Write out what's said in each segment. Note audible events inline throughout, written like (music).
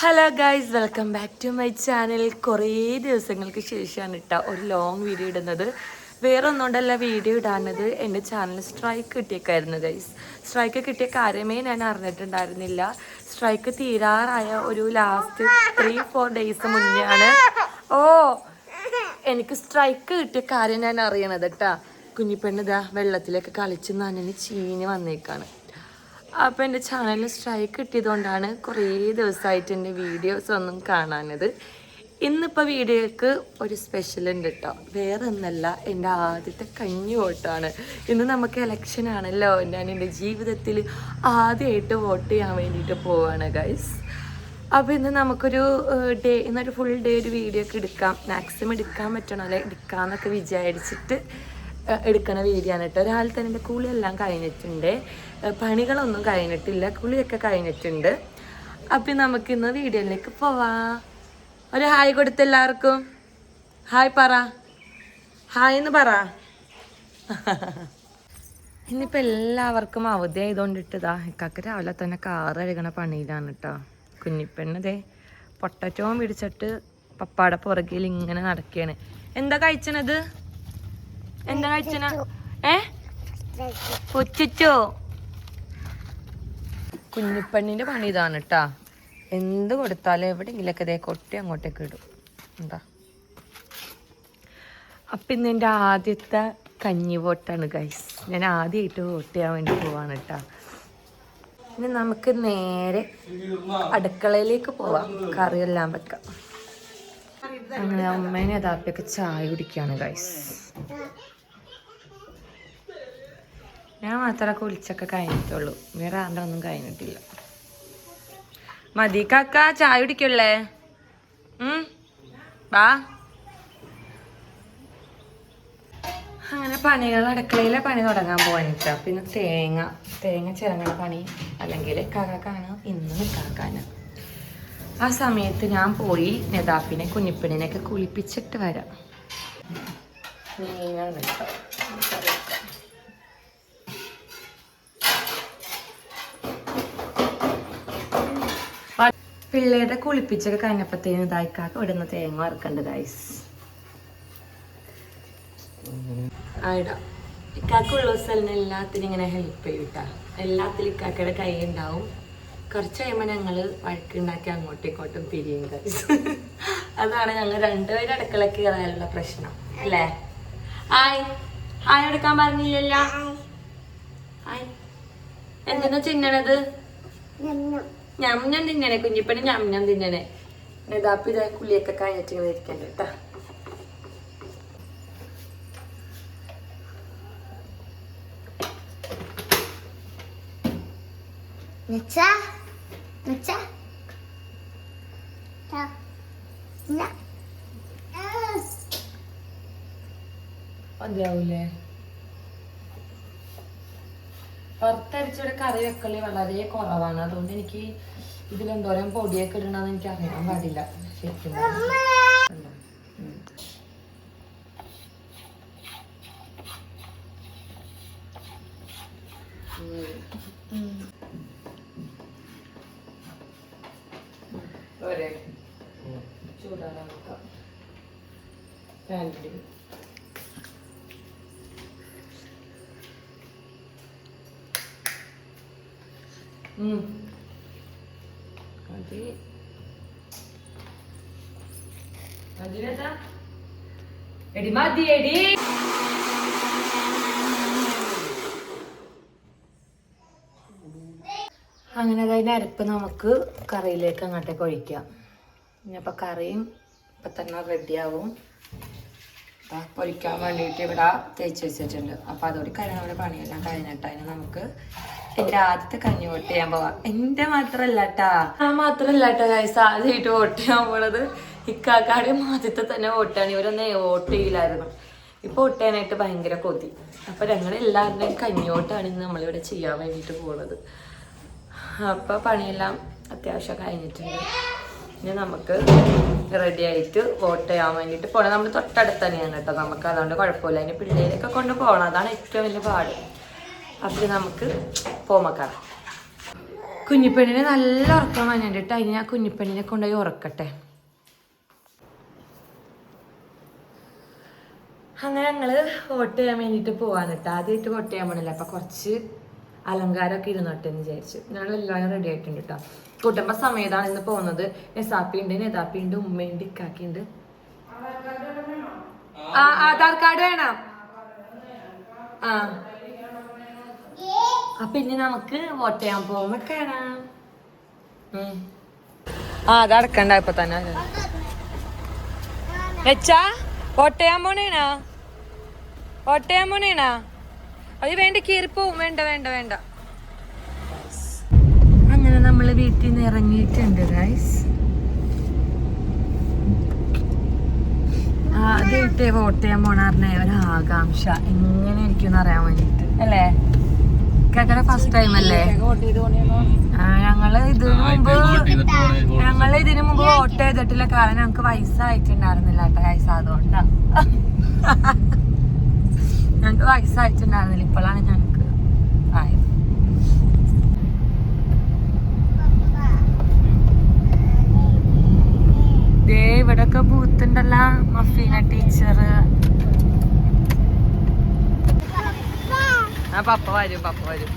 Hello guys welcome back to my channel കുറേ ദിവസങ്ങൾക്ക് ശേഷമാണ് കേട്ടോ ഒരു ലോങ് വീഡിയോ ഇടുന്നത്. വേറെ ഒന്നുകൊണ്ടല്ല വീഡിയോ ഇടാനത് എന്റെ ചാനൽ സ്ട്രൈക്ക് കിട്ടിയേക്കായിരുന്നു ഗൈസ് സ്ട്രൈക്ക് കിട്ടിയ കാര്യമേ ഞാൻ അറിഞ്ഞിട്ടുണ്ടായിരുന്നില്ല. സ്ട്രൈക്ക് തീരാറായ ഒരു ലാസ്റ്റ് ത്രീ ഫോർ ഡേയ്സ് മുന്നെയാണ്. ഓ എനിക്ക് സ്ട്രൈക്ക് കിട്ടിയ കാര്യം ഞാൻ അറിയണത് കേട്ടാ കുഞ്ഞിപ്പെണ്ണിതാ വെള്ളത്തിലൊക്കെ കളിച്ച് നനഞ്ഞ് ചീഞ്ഞ് വന്നേക്കാണ്. അപ്പോൾ എന്റെ ചാനലിൽ സ്ട്രൈക്ക് കിട്ടിയതുകൊണ്ടാണ് കുറേ ദിവസമായിട്ട് എന്റെ വീഡിയോസ് ഒന്നും കാണാനത് ഇന്നിപ്പോൾ വീഡിയോക്ക് ഒരു സ്പെഷ്യൽ ഉണ്ട് കേട്ടോ വേറെ ഒന്നല്ല എന്റെ ആദ്യത്തെ കഞ്ഞി വോട്ടാണ്. ഇന്ന് നമുക്ക് ഇലക്ഷൻ ആണല്ലോ. ഞാൻ എന്റെ ജീവിതത്തിൽ ആദ്യമായിട്ട് വോട്ട് ചെയ്യാൻ വേണ്ടിയിട്ട് പോവാണ് ഗൈസ് അപ്പോൾ ഇന്ന് നമുക്കൊരു ഡേ ഇന്നൊരു ഫുൾ ഡേ ഒരു വീഡിയോ ഒക്കെ എടുക്കാം. മാക്സിമം എടുക്കാൻ പറ്റണം? അല്ലെ? എടുക്കാമെന്നൊക്കെ വിചാരിച്ചിട്ട് എടുക്കണ വീഡിയോ കേട്ടോ. രാവിലെ തന്നെ എന്റെ കുളിയെല്ലാം കഴിഞ്ഞിട്ടുണ്ട്. പണികളൊന്നും കഴിഞ്ഞിട്ടില്ല. കുളിയൊക്കെ കഴിഞ്ഞിട്ടുണ്ട്. അപ്പം നമുക്ക് ഇന്ന് വീഡിയോയിലേക്ക് പോവാ. ഒരു ഹായ് കൊടുത്ത എല്ലാവർക്കും. ഹായ് പറ. ഹായ് എന്ന് പറ. (laughs) ഇന്നിപ്പോൾ എല്ലാവർക്കും അവധി ആയതുകൊണ്ടിട്ടതാ. ഇക്കാക്ക് രാവിലെ തന്നെ കാറ് കഴുകണ പണിയിലാണ് കേട്ടോ. കുഞ്ഞിപ്പെണ്ണതേ പൊട്ടറ്റവും പിടിച്ചിട്ട് പപ്പാടെ പുറകിൽ ഇങ്ങനെ നടക്കുകയാണ് എന്താ കഴിച്ചണത്? എന്താ കഴിച്ചന ഏ? പൊച്ചോ കുഞ്ഞിപ്പെണ്ണിന്റെ പണി ഇതാണ് കേട്ടാ എന്ത് കൊടുത്താലും എവിടെയെങ്കിലൊക്കെ ഇതേ കൊട്ടി അങ്ങോട്ടേക്ക് ഇടും. എന്താ? അപ്പം ഇന്ന് എന്റെ ആദ്യത്തെ കഞ്ഞി വോട്ടാണ് ഗൈസ് ഞാൻ ആദ്യമായിട്ട് വോട്ട് ചെയ്യാൻ വേണ്ടി പോവാണ് കേട്ടോ ഇനി നമുക്ക് നേരെ അടുക്കളയിലേക്ക് പോവാം. കറിയെല്ലാം വെക്കാം. അങ്ങനെ അമ്മേനെ അതാപ്പൊക്കെ ചായ കുടിക്കുകയാണ് ഗൈസ് ഞാൻ മാത്രമേ കുളിച്ചൊക്കെ കഴിഞ്ഞിട്ടുള്ളൂ. വേറെ ആരുടെ ഒന്നും കഴിഞ്ഞിട്ടില്ല. മതി. കാക്ക ചായ കുടിക്കല്ലേ? ബാ അങ്ങനെ പണികൾ അടുക്കളയിലെ പണി തുടങ്ങാൻ പോകാനിട്ടാ പിന്നെ തേങ്ങ തേങ്ങ ചിരങ്ങണ പണി. അല്ലെങ്കിൽ കാക്കാണ് ഇന്ന് കാക്കാന്. ആ സമയത്ത് ഞാൻ പോയി നെതാപ്പിനെ കുഞ്ഞിപ്പണിനെയൊക്കെ കുളിപ്പിച്ചിട്ട് വരാം. മീനാണ് കേട്ടോ കറി വെക്കാം. പ- പിള്ളേരുടെ കുളിപ്പിച്ചൊക്കെ കഴിഞ്ഞപ്പോഴത്തേന് ഇതായിക്കാക്ക ഇവിടുന്ന് തേങ്ങ വറക്കണ്ട് ഗൈസ് ആയിടാ ഇക്കാക്കുള്ള ദിവസം എല്ലാത്തിനും ഇങ്ങനെ ഹെൽപ്പ് ചെയ്യൂട്ടാ. എല്ലാത്തിലും ഇക്കാക്കയുടെ കൈ ഉണ്ടാവും. കുറച്ച് കഴിയുമ്പോൾ ഞങ്ങൾ വഴക്കുണ്ടാക്കി അങ്ങോട്ടും ഇങ്ങോട്ടും പിരിയും ഗൈസ് അതാണ് ഞങ്ങൾ രണ്ടുപേരും അടുക്കളക്ക് കയറാനുള്ള പ്രശ്നം അല്ലേ? ഹായ്. ഹായ് എടുക്കാൻ പറഞ്ഞില്ലല്ലോ. ഹായ്. എന്തിനാ ചിന്നണത്? ഞാൻ ഞാൻ തിന്നണേ കുഞ്ഞിപ്പണി ഞാൻ ഞാൻ തിന്നണേ. ഇതാപ്പി ഇതാ കുളിയൊക്കെ കഴിഞ്ഞിട്ട് ഇങ്ങനെ ഇരിക്കണ്ട കേട്ടാ. മതിയാവൂലേ? പുറത്തരിച്ചൊരു കറി വെക്കൽ വളരെ കുറവാണ്. അതുകൊണ്ട് എനിക്ക് ഇതിലെന്തോരം പൊടിയൊക്കെ ഇടണമെന്ന് എനിക്ക് അറിയാൻ പാടില്ല. ശരിക്കും പറഞ്ഞാ. പാനിൽ. ഉം. എടി മതി എടി. അങ്ങനെ അതിന്റെ അരപ്പ് നമുക്ക് കറിയിലേക്ക് അങ്ങോട്ടേക്ക് ഒഴിക്കാം. ഇനിയപ്പോൾ കറിയും ഇപ്പം തന്നെ റെഡിയാവും പൊരിക്കാൻ വേണ്ടിയിട്ട് ഇവിടെ തേച്ച് വെച്ചിട്ടുണ്ട്. അപ്പോൾ അതോടെ കഴിഞ്ഞ നമ്മുടെ പണിയെല്ലാം കഴിഞ്ഞിട്ട് അതിന് നമുക്ക് എന്റെ ആദ്യത്തെ കഞ്ഞി വോട്ട് ചെയ്യാൻ പോവാം. എന്റെ മാത്രല്ലാട്ടാ ആ കേട്ടോ ഗൈസ് ആദ്യമായിട്ട് വോട്ട് ചെയ്യാൻ പോണത്. ഇക്കാക്കാടെ ആദ്യത്തെ തന്നെ വോട്ടാണ് ഇവരൊന്നും വോട്ട് ചെയ്യില്ലായിരുന്നു. ഇപ്പൊ വോട്ട് ചെയ്യാനായിട്ട് ഭയങ്കര കൊതി. അപ്പൊ ഞങ്ങൾ എല്ലാവരുടെയും കഞ്ഞിവോട്ടാണ് ഇന്ന് നമ്മളിവിടെ ചെയ്യാൻ വേണ്ടിയിട്ട് പോണത്. അപ്പൊ പണിയെല്ലാം അത്യാവശ്യം കഴിഞ്ഞിട്ടുണ്ട്. ഇനി നമുക്ക് റെഡി ആയിട്ട് വോട്ട് ചെയ്യാൻ വേണ്ടിയിട്ട് പോകണം നമ്മൾ തൊട്ടടുത്ത് തന്നെയാണ് കേട്ടോ. നമുക്ക് അതുകൊണ്ട് കുഴപ്പമില്ല. അതിന് പിള്ളേരൊക്കെ കൊണ്ട് പോകണം അതാണ് ഏറ്റവും വലിയ പാട്. അപ്പം നമുക്ക് പോമക്കാം കുഞ്ഞിപ്പെണ്ണിനെ നല്ല ഉറക്കം വന്നിട്ട് അതിന് ഞാൻ കുഞ്ഞിപ്പെണ്ണിനെ കൊണ്ടുപോയി ഉറക്കട്ടെ. അങ്ങനെ ഞങ്ങൾ വോട്ട് ചെയ്യാൻ വേണ്ടിയിട്ട് പോവാൻ കേട്ടോ. ആദ്യമായിട്ട് വോട്ട് ചെയ്യാൻ പോണില്ല. അപ്പൊ കുറച്ച് അലങ്കാരമൊക്കെ ഇരുന്നോട്ടെ എന്ന് വിചാരിച്ചു. ഞങ്ങൾ എല്ലാവരും റെഡി ആയിട്ടുണ്ട് കേട്ടോ. കുടുംബ സമേതാണ് ഇന്ന് പോകുന്നത്. നെസാപ്പിയുണ്ട് ഉണ്ട് നെതാപ്പി ഉണ്ട് ഉമ്മയുണ്ട് ഇക്കാക്കിയുണ്ട് ആധാർ കാർഡ് വേണം. ആ. അപ്പൊ ഇനി നമുക്ക് വോട്ട് ചെയ്യാൻ പോകുമ്പോ കാണാം. ആ അത് അടക്കണ്ട ഇപ്പൊ തന്നെ വെച്ചാ വോട്ട് ചെയ്യാൻ പോണേണാ വോട്ട് ചെയ്യാൻ പോണേണാ അത് വേണ്ട കീറിപ്പോവും വേണ്ട വേണ്ട വേണ്ട. അങ്ങനെ നമ്മൾ വീട്ടിൽ നിന്ന് ഇറങ്ങിയിട്ടുണ്ട് ഗൈസ് ആദ്യമായിട്ട് വോട്ട് ചെയ്യാൻ പോണാറിനെ ഒരു ആകാംക്ഷ എങ്ങനെ ഇരിക്കും അറിയാൻ വേണ്ടിട്ട് അല്ലേ? കേക്കടെ ഫസ്റ്റ് ടൈം അല്ലേ? ഞങ്ങൾ ഇതിനു മുമ്പ് ഞങ്ങൾ ഇതിനു മുമ്പ് വോട്ട് ചെയ്തിട്ടില്ല. കാരണം ഞങ്ങക്ക് വയസ്സായിട്ടുണ്ടായിരുന്നില്ല കേട്ടോ വയസ്സ് അതുകൊണ്ടാ. (laughs) ഞങ്ങക്ക് വയസ്സായിട്ടുണ്ടായിരുന്നില്ല ഇപ്പോഴാണ് ഞങ്ങക്ക് ആയത്. ഇവിടൊക്കെ ബൂത്ത് ഉണ്ടല്ലോ മഫീന ടീച്ചർ ആ പപ്പ വരും പപ്പ വരും.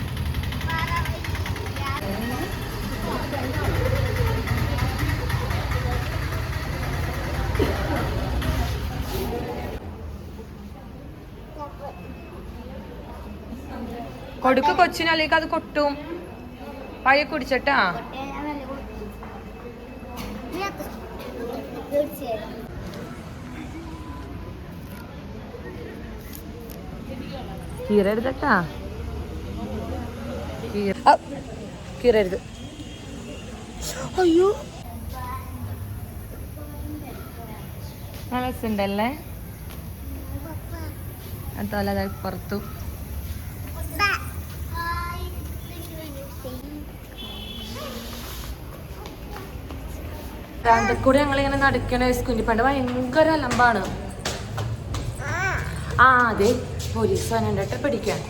കൊടുക്ക് കൊച്ചിനല്ലേക്ക് അത് കൊട്ടും. പഴയ കുടിച്ചിട്ടാ? തീർച്ചയായും കീറ- കീറരുത്. അയ്യോ. നല്ല രസമുണ്ടല്ലേ? അതുപോലെ അതാ പുറത്തു. കൂടെ ഞങ്ങളിങ്ങനെ നടക്കണ കുഞ്ഞിപ്പണ്ട് ഭയങ്കര അലമ്പാണ്. ആ അതെ. പോലീസ് വന്നിട്ട് പിടിക്കാൻ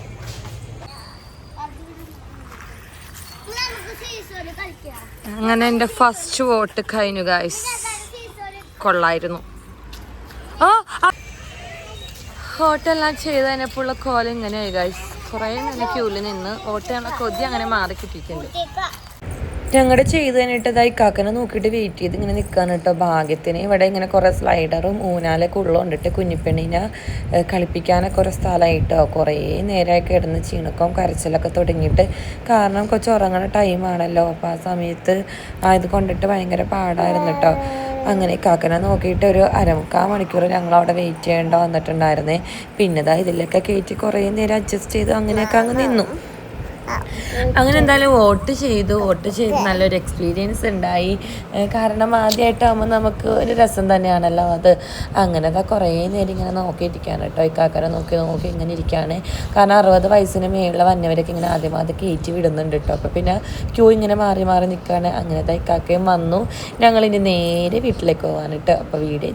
അങ്ങനെ എന്റെ ഫസ്റ്റ് വോട്ട് കഴിഞ്ഞു ഗായ്സ് കൊള്ളായിരുന്നു. ഓ വോട്ടെല്ലാം ചെയ്ത് കഴിഞ്ഞപ്പോൾ ഉള്ള കോലം ഇങ്ങനെയായി ഗായ്സ് കുറേ നല്ല ക്യൂൽ നിന്ന് വോട്ട് കൊതി അങ്ങനെ മാറി കിട്ടിയിട്ടുണ്ട്. ഞങ്ങളുടെ ചെയ്ത് കഴിഞ്ഞിട്ട് ഇതായി കാക്കനെ നോക്കിയിട്ട് വെയിറ്റ് ചെയ്ത് ഇങ്ങനെ നിൽക്കാൻ കേട്ടോ ഭാഗ്യത്തിന്. ഇവിടെ ഇങ്ങനെ കുറേ സ്ലൈഡറും ഊനാലൊക്കെ ഉള്ളതുകൊണ്ടിട്ട് കുഞ്ഞിപ്പെണ്ണിനെ കളിപ്പിക്കാനൊക്കെ കുറേ സ്ഥലമായിട്ടോ കുറേ നേരമായി കിടന്ന് ചീണക്കവും കരച്ചിലൊക്കെ തുടങ്ങിയിട്ട് കാരണം കൊച്ചു ഉറങ്ങണ ടൈമാണല്ലോ അപ്പോൾ ആ സമയത്ത് ആയത് കൊണ്ടിട്ട് ഭയങ്കര പാടായിരുന്നു കേട്ടോ അങ്ങനെ കാക്കനെ നോക്കിയിട്ട് ഒരു അരമുക്കാൽ മണിക്കൂർ ഞങ്ങൾ അവിടെ വെയിറ്റ് ചെയ്യേണ്ട വന്നിട്ടുണ്ടായിരുന്നേ. പിന്നെ ഇതാ ഇതിലൊക്കെ കയറ്റി കുറേ നേരം അഡ്ജസ്റ്റ് ചെയ്ത് അങ്ങനെയൊക്കെ അങ്ങ് നിന്നു. അങ്ങനെ എന്തായാലും വോട്ട് ചെയ്തു. വോട്ട് ചെയ്ത് നല്ലൊരു എക്സ്പീരിയൻസ് ഉണ്ടായി. കാരണം ആദ്യമായിട്ടാകുമ്പോൾ നമുക്ക് ഒരു രസം തന്നെയാണല്ലോ അത്. അങ്ങനത്തെ കുറേ നേരം ഇങ്ങനെ നോക്കിയിരിക്കുകയാണ് കേട്ടോ. ഇക്കാക്കനെ നോക്കി നോക്കി ഇങ്ങനെ ഇരിക്കുകയാണ് കാരണം അറുപത് വയസ്സിന് മേലുള്ള വന്നവരൊക്കെ ഇങ്ങനെ ആദ്യം ആദ്യം കയറ്റി വിടുന്നുണ്ട് കേട്ടോ. അപ്പോൾ പിന്നെ ക്യൂ ഇങ്ങനെ മാറി മാറി നിൽക്കുകയാണ് അങ്ങനത്തെ ഇക്കാക്കയും വന്നു. ഞങ്ങളിനി നേരെ വീട്ടിലേക്ക് പോകാൻ കേട്ടോ. അപ്പോൾ വീഡിയോ